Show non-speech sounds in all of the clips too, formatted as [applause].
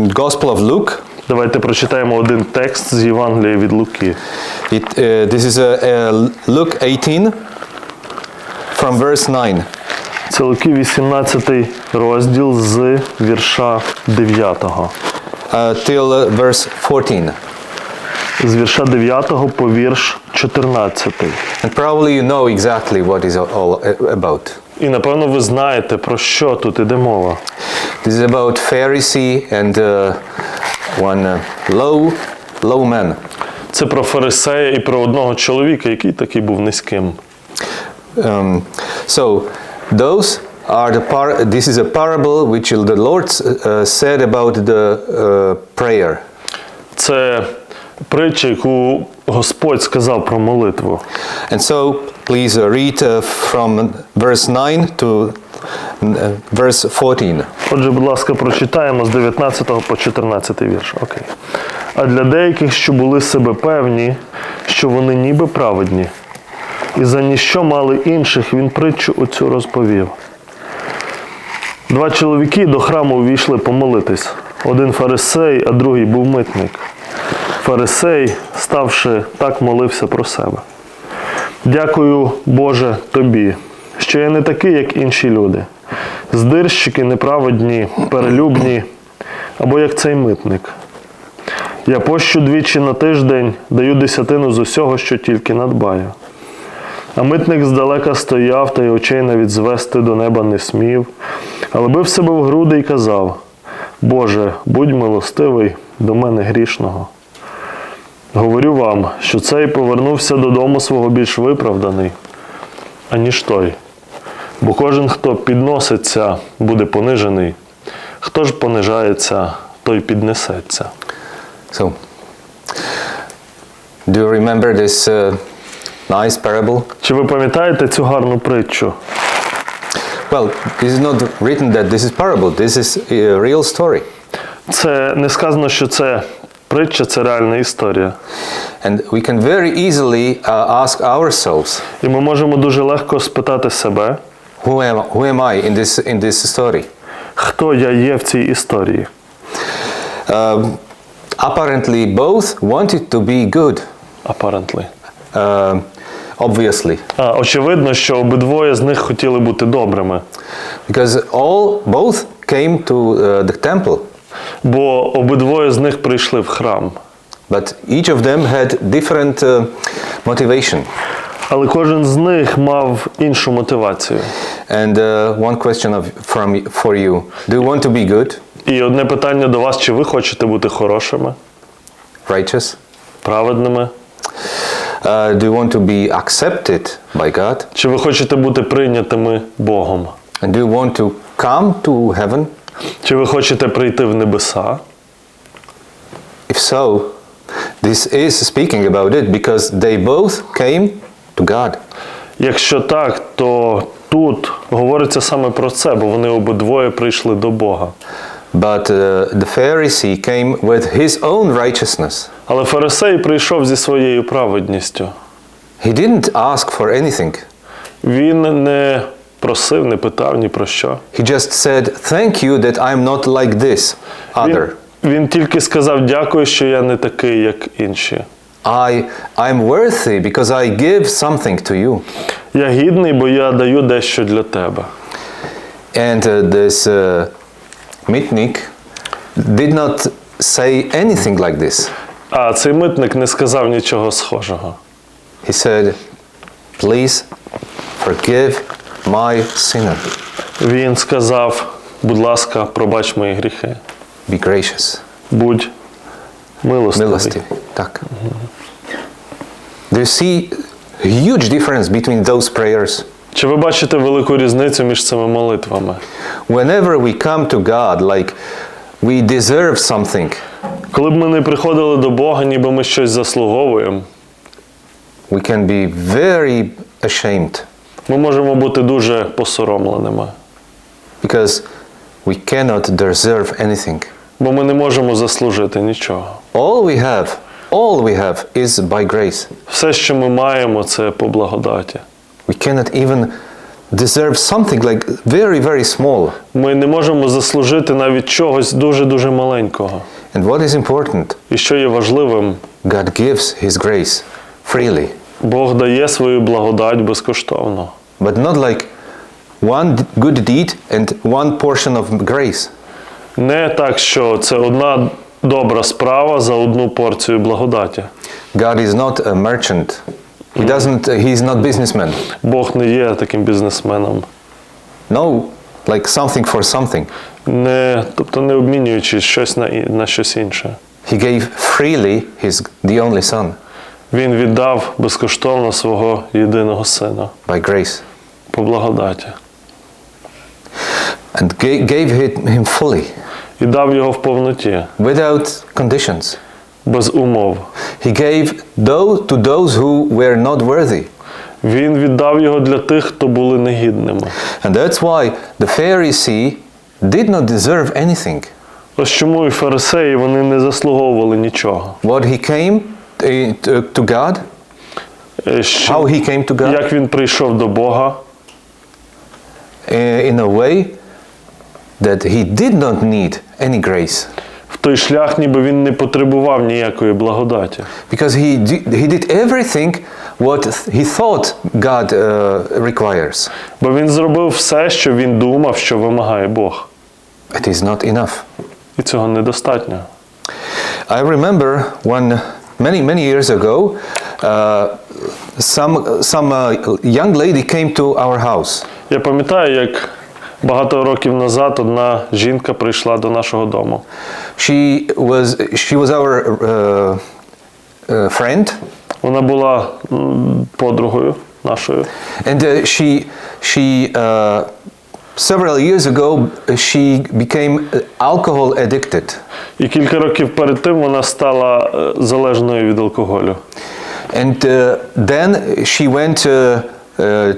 um, Gospel of Luke. Давайте прочитаємо один текст з Євангелія від Луки. It, uh, this is uh, uh, Luke 18 from verse 9. Це Луки 18 розділ з вірша 9. uh, till uh, verse 14. З вірша 9 по вірш 14. And probably you know exactly what is all uh, about. І напевно ви знаєте, про що тут іде мова. This is about Pharisee and uh, one uh, low, low man. Це про фарисея і про одного чоловіка, який такий був низьким. Um, so those are the par- this is a parable which the Lord uh, said about the uh, prayer. Це притча, яку Господь сказав про молитву. And so please uh, read uh, from verse 9 to uh, verse 14. Отже, будь ласка, прочитаємо з 19 по 14 вірш. Окей. А для деяких, що були себе певні, що вони ніби праведні, і за ніщо мали інших, він притчу оцю розповів. Два чоловіки до храму увійшли помолитись. Один фарисей, а другий був митник. Фарисей, ставши, так молився про себе. Дякую, Боже, тобі, що я не такий, як інші люди. Здирщики неправедні, перелюбні, або як цей митник. Я пощу двічі на тиждень, даю десятину з усього, що тільки надбаю. А митник здалека стояв та й очей навіть звести до неба не смів, але бив себе в груди і казав: Боже, будь милостивий до мене грішного. Говорю вам, що цей повернувся додому свого більш виправданий, аніж той. Бо кожен, хто підноситься, буде понижений, хто ж понижається, той піднесеться. So, do you remember this uh, nice parable? Чи ви пам'ятаєте цю гарну притчу? Well, this is not written that this is parable. This is a real story. Це не сказано, що це притча, це реальна історія. And we can very easily uh, ask ourselves, І ми можемо дуже легко спитати себе, who am, who am I in this, in this story? хто я є в цій історії. Um, apparently, both wanted to be good, Apparently. uh, obviously, А, очевидно, що обидвоє з них хотіли бути добрими, because all both came to uh, the temple, бо обидвоє з них прийшли в храм. but each of them had different uh, motivation. Але кожен з них мав іншу мотивацію. And uh, one question of, from for you: Do you want to be good, І одне питання до вас: чи ви хочете бути хорошими, righteous? праведними? Uh, do you want to be accepted by God? Чи ви хочете бути прийнятими Богом? And do you want to come to heaven? Чи ви хочете прийти в небеса? If so, this is speaking about it because they both came to God. Якщо так, то тут говориться саме про це, бо вони обидвоє прийшли до Бога. But uh, the Pharisee came with his own righteousness. Але фарисей прийшов зі своєю праведністю. He didn't ask for anything. Він не просив, не питав ні про що. He just said, Thank you that I'm not like this other. Він, він тільки сказав дякую, що я не такий, як інші. I, I'm worthy because I give something to you. Я гідний, бо я даю дещо для тебе. And uh, this uh, Mitnik did not say anything like this. А цей митник не сказав нічого схожого. He said, Please forgive my sinner. Він сказав: будь ласка, пробач мої гріхи. Be gracious. Будь милостивий. Milostivy. Так. Do you see a huge difference between those prayers? Чи ви бачите велику різницю між цими молитвами? Whenever we come to God, like we deserve something, Коли б ми не приходили до Бога, ніби ми щось заслуговуємо, we can be very ashamed ми можемо бути дуже посоромленими, because we cannot deserve anything. бо ми не можемо заслужити нічого. All we have, all we have is by grace. Все, що ми маємо, це по благодаті. We cannot even deserve something like very, very small. Ми не можемо заслужити навіть чогось дуже-дуже маленького. And what is important? І що є важливим, God gives His grace freely, Бог дає свою благодать безкоштовно. but not like one good deed and one portion of grace. Не так, що це одна добра справа за одну порцію благодаті. God is not a merchant. He doesn't. He is not businessman. Бог не є таким бізнесменом, No, like something for something. не, тобто не обмінюючи щось на, на щось інше. He gave freely His the only Son Він віддав безкоштовно свого єдиного сина by grace по благодаті and gave Him fully, і дав його в повноті, without conditions. без умов. He gave those to those who were not worthy. Він віддав його для тих, хто були негідними. And that's why the Pharisee did not deserve anything. Ось чому і фарисеї вони не заслуговували нічого. What he came to, to God, Е, що- how he came to God, Як він прийшов до Бога, eh, in a way that he did not need any grace. в той шлях, ніби він не потребував ніякої благодаті. Because he did, he did everything what he thought God uh, requires. Бо він зробив все, що він думав, що вимагає Бог. It is not enough. І цього недостатньо. I remember one many many years ago, uh, some some uh, young lady came to our house, Я пам'ятаю, як багато років назад одна жінка прийшла до нашого дому. She was she was our uh, uh, friend, Вона була м, подругою нашою. and uh, she she uh, several years ago she became alcohol addicted, І кілька років перед тим вона стала е, залежною від алкоголю. and uh, then she went uh, uh,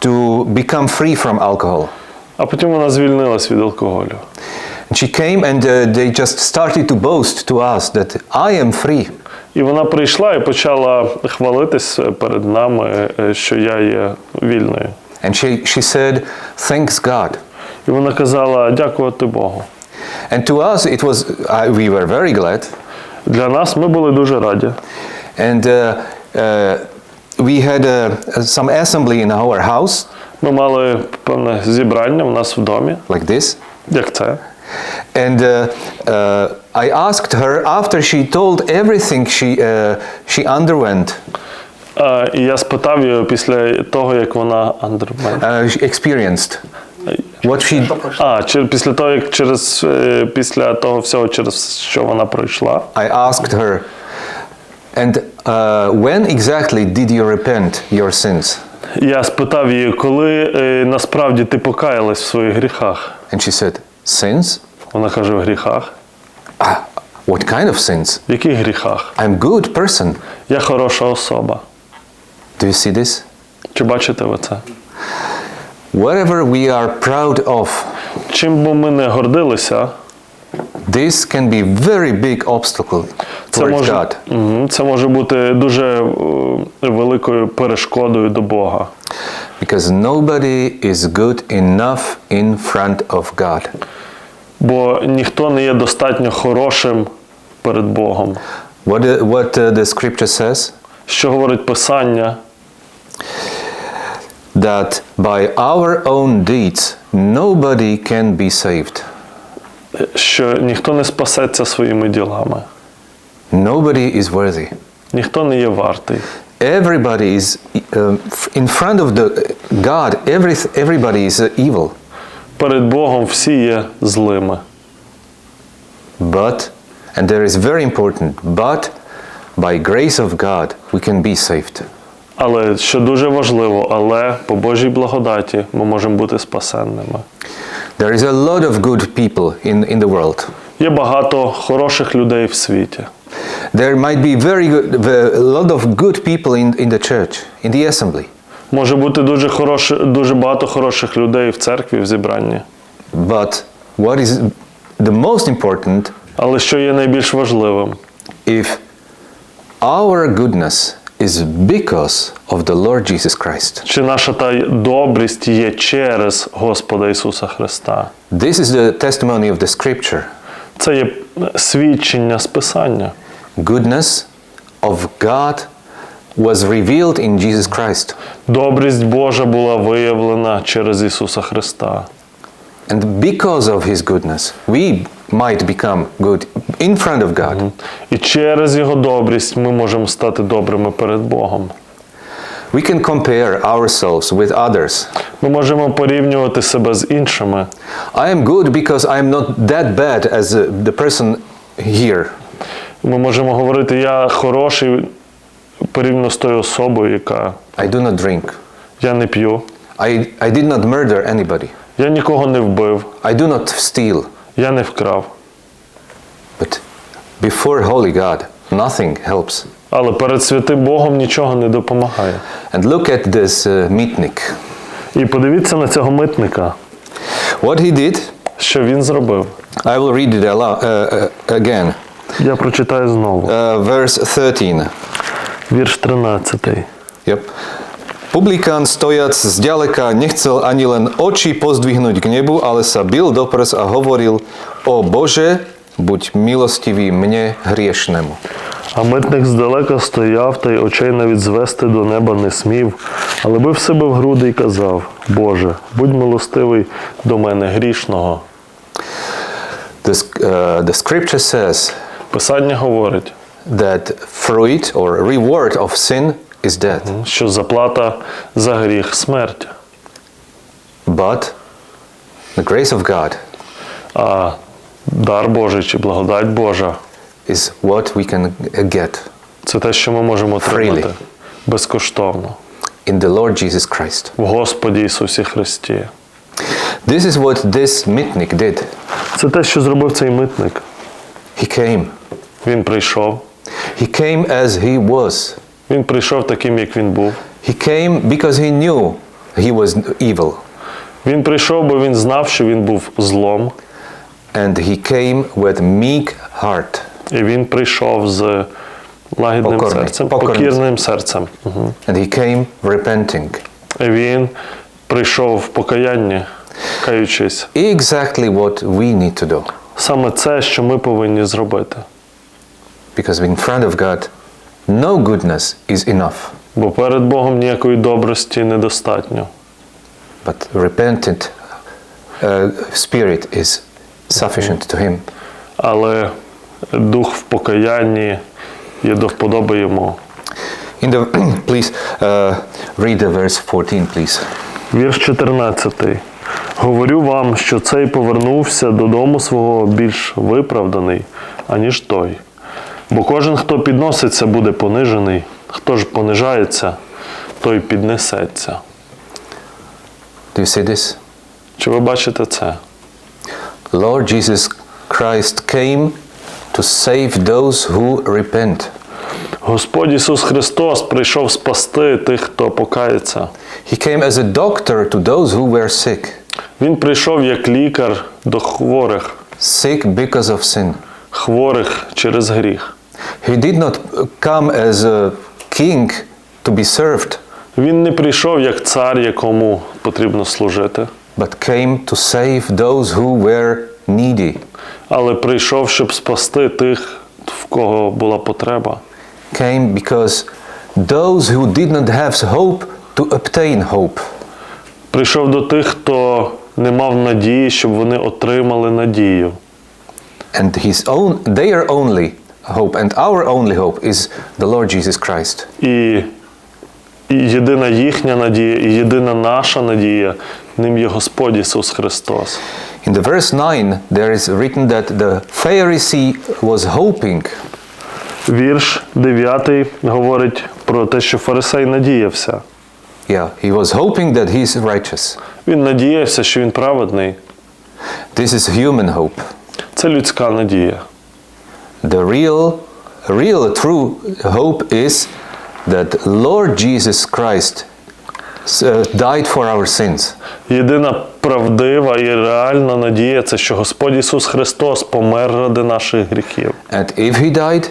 to become free from alcohol. А потім вона звільнилась від алкоголю. And she came and uh, they just started to boast to us that I am free. І вона прийшла і почала хвалитись перед нами, е, що я є вільною. And she, she said, Thanks God. І вона казала дякувати Богу. And to us, it was, uh, we were very glad. Для нас ми були дуже раді. And uh, uh, we had uh, some assembly in our house, Ми мали певне зібрання у нас в домі, like this. як це. And uh, uh, I asked her after she told everything she, uh, she underwent, Е, І я спитав її після того, як вона underwent. uh, experienced, what she, А, чи після того, як через е, після того всього, через що вона пройшла. I asked her, and uh, when exactly did you repent your sins? Я спитав її, коли е, насправді ти покаялась в своїх гріхах. And she said, Sins? Вона каже: в гріхах. Ah, what kind of sins? В яких гріхах? I'm good person. Я хороша особа. Do you see this? Чи бачите ви це? Whatever we are proud of, Чим би ми не гордилися, this can be very big obstacle це towards може, God. Мгм, це може бути дуже е, великою перешкодою до Бога. Because nobody is good enough in front of God. Бо ніхто не є достатньо хорошим перед Богом. What, what uh, the scripture says? Що говорить Писання? That by our own deeds, nobody can be saved. Що ніхто не спасеться своїми ділами, Nobody is worthy. ніхто не є вартий. Everybody is uh, in front of the God. Every, everybody is uh, evil. Перед Богом всі є злими. But, and there is very important, but by grace of God we can be saved. Але що дуже важливо, але по Божій благодаті ми можемо бути спасенними. There is a lot of good people in, in the world. Є багато хороших людей в світі. There might be very good, a lot of good people in, in the church, in the assembly. Може бути дуже хороше, дуже багато хороших людей в церкві, в зібранні. But what is the most important, Але що є найбільш важливим? if our goodness is because of the Lord Jesus Christ. Чи наша та добрість є через Господа Ісуса Христа? This is the testimony of the scripture. Це є свідчення з Писання. Goodness of God was revealed in Jesus Christ. Добрість Божа була виявлена через Ісуса Христа. And because of his goodness, we might become good in front of God. І через Його добрість ми можемо стати добрими перед Богом. We can compare ourselves with others. Ми можемо порівнювати себе з іншими. I am good because I am not that bad as uh, the person here. Ми можемо говорити, я хороший порівняно з тою особою, яка I do not drink. я не п'ю, I, I did not murder anybody. я нікого не вбив, I do not steal. Я не вкрав. But before holy God, nothing helps. Але перед святим Богом нічого не допомагає. And look at this uh, meatnik. І подивіться на цього митника, What he did, що він зробив. I will read it alo- uh, uh, again. Я прочитаю знову. Uh, verse 13. Вірш 13. Yep. Publikán stojac zďaleka nechcel ani len oči pozdvihnúť k nebu, ale sa bil do prs a hovoril, o Bože, buď milostivý mne hriešnemu. А митник здалека стояв та й очей навіть звести до неба не смів, але бив себе в груди й казав: Боже, будь милостивий до мене грішного. The, uh, the scripture says Писання говорить, that fruit or reward of sin is death, що заплата за гріх смерть, but the grace of God а дар Божий чи благодать Божа is what we can get це те, що ми можемо отримати Freely. безкоштовно in the Lord Jesus Christ. в Господі Ісусі Христі. This is what this mitnik did. Це те, що зробив цей митник. He came. Він прийшов. He came as he was. Він прийшов таким, як він був. He came because he knew he was evil. Він прийшов, бо він знав, що він був злом, And he came with meek heart. і він прийшов з лагідним Покорний. серцем, Покорним. покірним серцем. Мгм. And he came repenting. І він прийшов в покаянні, каючись. Exactly what we need to do. Саме це, що ми повинні зробити. Because in front of God, no goodness is enough. Бо перед Богом ніякої добрості недостатньо. But repentant uh, spirit is sufficient to him. Але дух в покаянні є до вподоби йому. In the [clears throat] please uh, read the verse 14, please. Вірш 14. Говорю вам, що цей повернувся додому свого більш виправданий, аніж той. Бо кожен, хто підноситься, буде понижений, хто ж понижається, той піднесеться. Do you see this? Чи ви бачите це? Lord Jesus Christ came to save those who repent. Господь Ісус Христос прийшов спасти тих, хто покається. He came as a doctor to those who were sick, Він прийшов як лікар до хворих, sick because of sin. хворих через гріх. He did not come as a king to be served, Він не прийшов як цар, якому потрібно служити, but came to save those who were needy. але прийшов, щоб спасти тих, в кого була потреба. Came because those who did not have hope to obtain hope. Прийшов до тих, хто не мав надії, щоб вони отримали надію. And his own their only hope and our only hope is the Lord Jesus Christ. І, і єдина їхня надія, і єдина наша надія ним є Господь Ісус Христос. In the verse 9 there is written that the Pharisee was hoping Вірш 9 говорить про те, що фарисей надіявся. yeah, he was hoping that he is righteous. Він надіявся, що він праведний. This is human hope. Це людська надія. The real real true hope is that Lord Jesus Christ uh, died for our sins. Єдина правдива і реальна надія це, що Господь Ісус Христос помер ради наших гріхів. And if he died,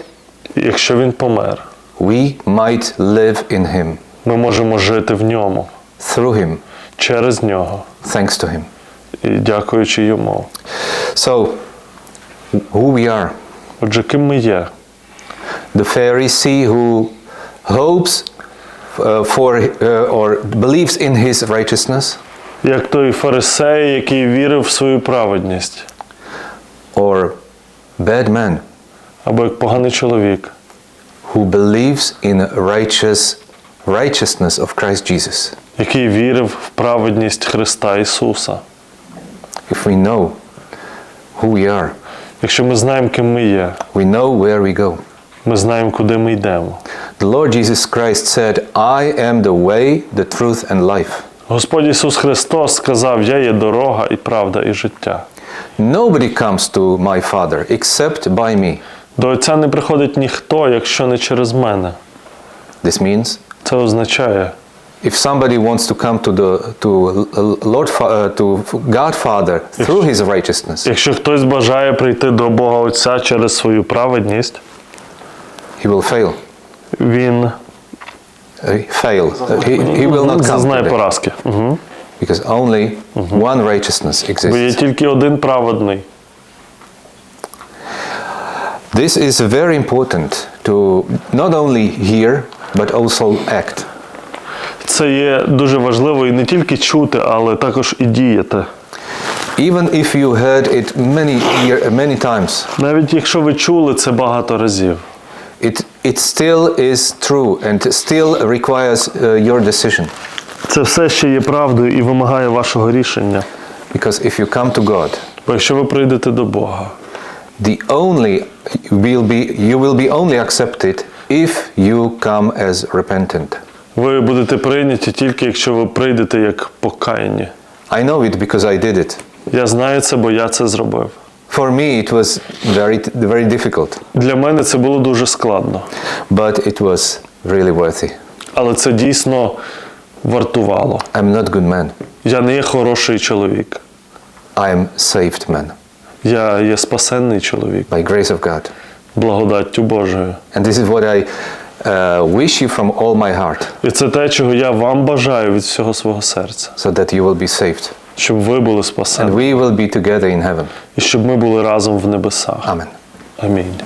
Якщо Він помер, we might live in him, Ми можемо жити в ньому, through him, через нього thanks to him. і дякуючи йому. So, who we are. Отже, ким ми є? The Pharisee who hopes uh, for uh, or believes in his righteousness, Як той фарисей, який вірив в свою праведність, or bad man або як поганий чоловік, who believes in righteous righteousness of Christ Jesus. який вірив в праведність Христа Ісуса. If we know who we are, Якщо ми знаємо, ким ми є, we know where we go. ми знаємо, куди ми йдемо. The Lord Jesus Christ said, I am the way, the truth, and life. Господь Ісус Христос сказав: Я є дорога і правда, і життя. Nobody comes to my Father except by me. До Отця не приходить ніхто, якщо не через мене. This means Це означає, if somebody wants to come to the to Lord Fa- uh, to God Father through his righteousness, якщо хтось бажає прийти до Бога Отця через свою праведність, he will fail. він Uh, fail. Uh, he, he will not come зазнає today, поразки. Угу. because only one righteousness Бо є exists. тільки один праведний. This is very important to not only hear but also act. Це є дуже важливо і не тільки чути, але також і діяти. Even if you heard it many year, many times, Навіть якщо ви чули це багато разів, it it still is true and still requires uh, your decision. це все ще є правдою і вимагає вашого рішення. Because if you come to God, Бо якщо ви прийдете до Бога, the only will be you will be only accepted if you come as repentant. Ви будете прийняті тільки якщо ви прийдете як покаянні. I know it because I did it. Я знаю це, бо я це зробив. For me, it was very very difficult, Для мене це було дуже складно, but it was really worthy. але це дійсно вартувало. I'm not good man. Я не є хороший чоловік. I am saved man Я є спасенний чоловік, by grace of God. благодаттю Божою. And this is what I uh, wish you from all my heart, І це те, чого я вам бажаю від всього свого серця, so that you will be saved. щоб ви були And we will be together in heaven. і щоб ми були разом в небесах. Amen. Амінь.